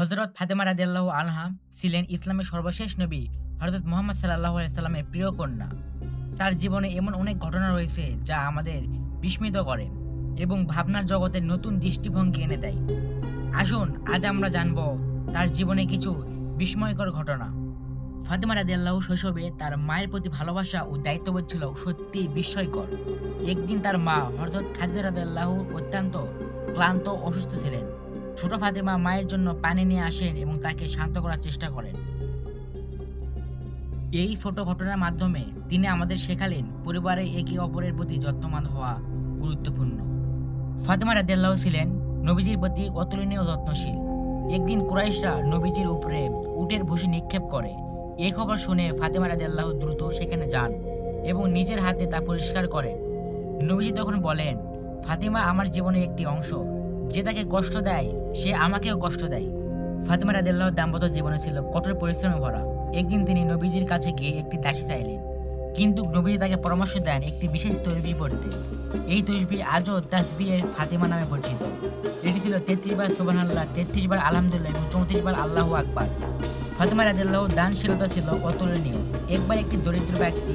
হজরত ফাতেমা রাদিয়াল্লাহু আনহা ছিলেন ইসলামের সর্বশেষ নবী, হযরত মুহাম্মদ সাল্লাল্লাহু আলাইহি সাল্লামের প্রিয় কন্যা। তার জীবনে এমন অনেক ঘটনা রয়েছে যা আমাদের বিস্মিত করে এবং ভাবনার জগতের নতুন দৃষ্টিভঙ্গি এনে দেয়। আসুন, আজ আমরা জানব তার জীবনে কিছু বিস্ময়কর ঘটনা। ফাতেমা রাদিয়াল্লাহু শৈশবে তার মায়ের প্রতি ভালোবাসা ও দায়িত্ববোধ ছিল সত্যিই বিস্ময়কর। একদিন তার মা, হযরত খাদিজা রাদিয়াল্লাহু, অত্যন্ত ক্লান্ত অসুস্থ ছিলেন। ছোট ফাতেমা মায়ের জন্য পানি নিয়ে আসেন এবং তাকে শান্ত করার চেষ্টা করেন। এই ছোট ঘটনার মাধ্যমে তিনি আমাদের শেখালেন পরিবারে একে অপরের প্রতি যত্নবান হওয়া গুরুত্বপূর্ণ। ফাতেমা রাদিয়াল্লাহু ছিলেন নবীজির প্রতি অতুলনীয় যত্নশীল। একদিন কুরাইশরা নবীজির উপরে উটের ভুসি নিক্ষেপ করে। এ খবর শুনে ফাতেমা রাদিয়াল্লাহু দ্রুত সেখানে যান এবং নিজের হাতে তা পরিষ্কার করেন। নবীজি তখন বলেন ফাতিমা আমার জীবনের একটি অংশ। যে তাকে কষ্ট দেয়, সে আমাকেও কষ্ট দেয়। ফাতিমা রাদিয়াল্লাহু দাম্পত্য জীবনে ছিল কঠোর পরিশ্রমে ভরা। একদিন তিনি নবীজির কাছে গিয়ে একটি দাসী চাইলেন। কিন্তু নবীজি তাকে পরামর্শ দেন একটি বিশেষ তসবি পড়তে। এই তসবি আজও তাসবিহের ফাতিমা নামে পরিচিত। এটি ছিল তেত্রিশ বার সুবহানাল্লাহ, তেত্রিশ বার আলহামদুলিল্লাহ এবং চৌত্রিশ বার আল্লাহ আকবার। ফাতিমা রাদিয়াল্লাহু দানশীলতা ছিল অতুলনীয়। একবার একটি দরিদ্র ব্যক্তি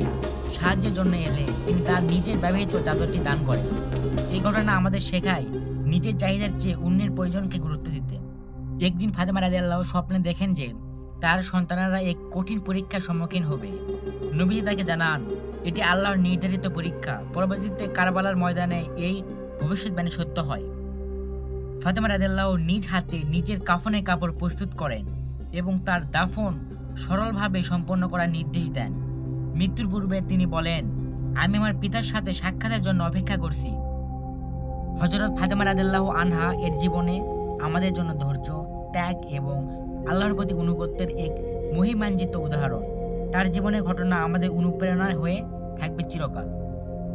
সাহায্যের জন্য এলে তিনি তার নিজের ব্যবহৃত চাদরটি দান করেন। এই ঘটনা আমাদের শেখায় নিজের চাহিদার চেয়ে অন্যের প্রয়োজনকে গুরুত্ব দিতে। একদিন ফাতেমা রাদিয়াল্লাহু স্বপ্নে দেখেন যে তার সন্তানেরা এক কঠিন পরীক্ষার সম্মুখীন হবে। নবী তাকে জানান, এটি আল্লাহর নির্ধারিত পরীক্ষা। পরবর্তীতে কারবালার ময়দানে এই ভবিষ্যৎবাণী সত্য হয়। ফাতেমা রাদিয়াল্লাহু নিজ হাতে নিজের কাফনের কাপড় প্রস্তুত করেন। এবং তার দাফন সরলভাবে সম্পন্ন করার নির্দেশ দেন। মৃত্যুর পূর্বে তিনি বলেন, আমি আমার পিতার সাথে সাক্ষাতের জন্য অপেক্ষা করছি। হজরত ফাতেমা রাদিয়াল্লাহু আনহা এর জীবনে আমাদের জন্য ধৈর্য, ত্যাগ এবং আল্লাহর প্রতি অনুগত্যের এক মহিমাঞ্জিত উদাহরণ। তার জীবনের ঘটনা আমাদের অনুপ্রেরণা হয়ে থাকবে চিরকাল।